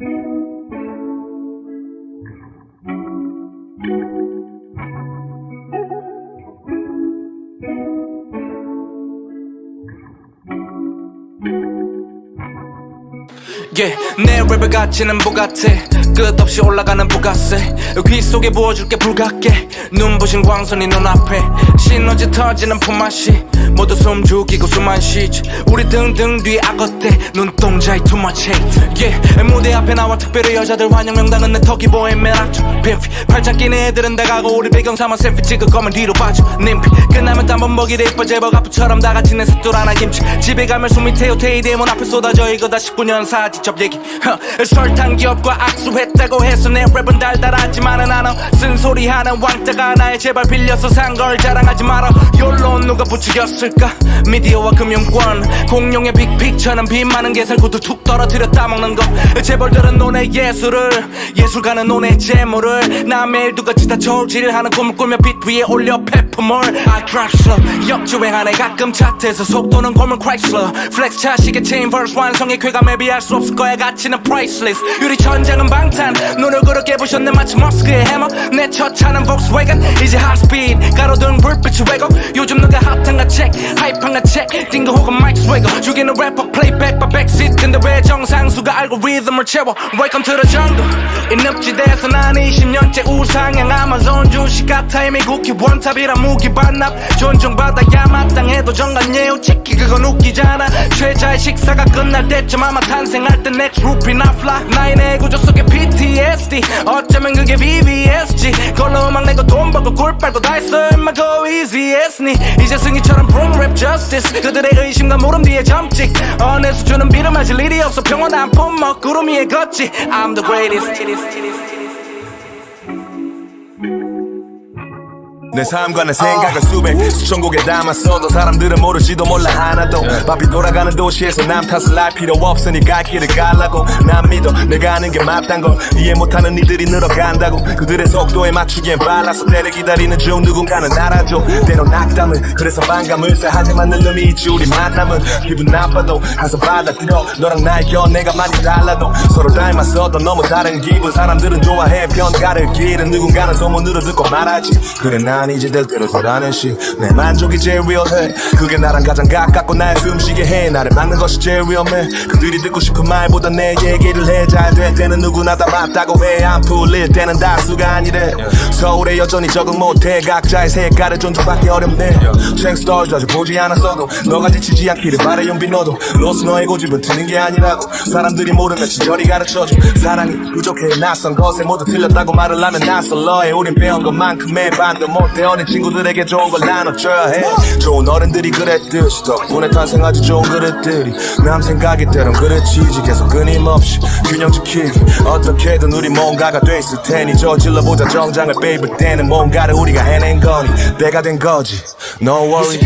Thank you. Yeah, 내 랩을 가치는 부가티 끝없이 올라가는 부가세 귀 속에 부어줄게 불같게. 눈부신 광선이 눈앞에. 시너지 터지는 품맛이. 모두 숨 죽이고 숨안 쉬지. 우리 등등 뒤 악어때. 눈동자에 too much hate yeah, 무대 앞에 나와 특별히 여자들 환영 명당은 내 턱이 보이면 악주 빈피 팔짱 끼는 애들은 다 가고 우리 배경 삼아 셀피 찍을 거면 뒤로 빠져. 님피 끝나면 땀번 먹이 돼 이뻐 제법 아프처럼 다 같이 내 습도 하나 김치. 집에 가면 숨이 태우 테이. 대문 앞에 쏟아져. 이거 다 19년 사지 첩 얘기. 허, 설탕 기업과 악수했다고 해서 내 랩은 달달하지만은 나는 쓴소리 하는 왕따가 나의 제발 빌려서 산 걸 자랑하지 마라 욜로 누가 부추겼을까? 미디어와 금융권 공룡의 빅픽처럼 비 많은 게살구도 툭 떨어뜨려 따먹는 거. 재벌들은 논의 예술을 예술가는 논의 재물을. 나 매일 두같이 다 저질하는 꿈을 꾸며 빛 위에 올려 페퍼물 I drive slow. 역주행하네 가끔 차트에서 속도는 고물 크라이슬러 플렉스 차시계 체인 verse 완성의 쾌감에 비할 수 없을 거야. 가치는 priceless. 유리 천장은 방탄. 눈을 그렇게 부셨네. 마치 머스크의 해머. 내 첫 차는 Volkswagen. 이제 high-speed 가로등 불빛이 왜고 요즘 누가 핫한가 체크 하이판가 체크 띵거 혹은 마이크 스웨거 죽이는 래퍼 플레이백 바 백시트 근데 왜 정상수가 알고리즘을 채워? Welcome to the jungle. 이 늪지대에서 난 20년째 우상향 아마존 주식 이미 국회 원탑이라 무기 반납. 존중받아야 마땅해도 정관 예우. 찍기 그건 웃기잖아. 최자의 식사가 끝날 때쯤 아마 탄생할 때 next not fly. 나의 내 구조 속에 PTSD 어쩌면 그게 BBSG 걸로 음악 내고 돈 벌고 꿀 빨고 다 했어. 임마 go easy 했으니. 이제 승희처럼 bring rap justice. 그들의 의심과 물음 뒤에 점찍. 어느 수준은 비름하실 일이 없어. 평온한 품목 구름 위에 걷지. I'm the greatest 내 삶과 내 생각을 수백 수천 곡에 담았어도 사람들은 모르지도 몰라 하나도. 바삐 돌아가는 도시에서 남 탓을 할 필요 없으니 갈 길을 가려고. 난 믿어 내가 아는 게 맞단 걸. 이해 못하는 이들이 늘어간다고. 그들의 속도에 맞추기엔 빨라서 때를 기다리는 중 누군가는 알아줘. 때론 낙담은 그래서 반감을. 세 하지만 늘 의미 있지 우리 만남은. 기분 나빠도 가서 받아들여. 너랑 나의 연애가 많이 달라도. 서로 닮았어도 너무 다른 기분. 사람들은 좋아해. 편가를 기른 누군가는 소문으로 듣고 말하지. 그래 난 이제 될 대로 돌아는 식내 만족이 제일 real해. 그게 나랑 가장 가깝고 나의 숨쉬게 해. 나를 막는 것이 제일 위험해. 그들이 듣고 싶은 말보다 내 얘기를 해. 잘 될 때는 누구나 다 맞다고 해 안 풀릴 때는 다수가 아니래 서울에 여전히 적응 못해. 각자의 색깔을 존중받기 어렵네. 챙스터 자주 보지 않았어도 너가 지치지 않기를 바래 용비 너도. 로스 너의 고집은 트는 게 아니라고. 사람들이 모르면 친절히 가르쳐줘. 사랑이 부족해. 낯선 것에 모두 틀렸다고 말을 하면 낯설러 해 우린 배운 것만큼의 반도 못해. 어린 친구들에게 좋은 걸 나눠줘야 해. 좋은 어른들이 그랬듯이 덕분에 탄생하지 좋은 그릇들이. 남 생각이 때론 그렇지지 계속 끊임없이 균형 지키기. 어떻게든 우리 뭔가가 돼 있을 테니 저질러 보자. 정장을 베 이블 때는 뭔가를 우리가 해낸 거니 때가 된 거지 No worry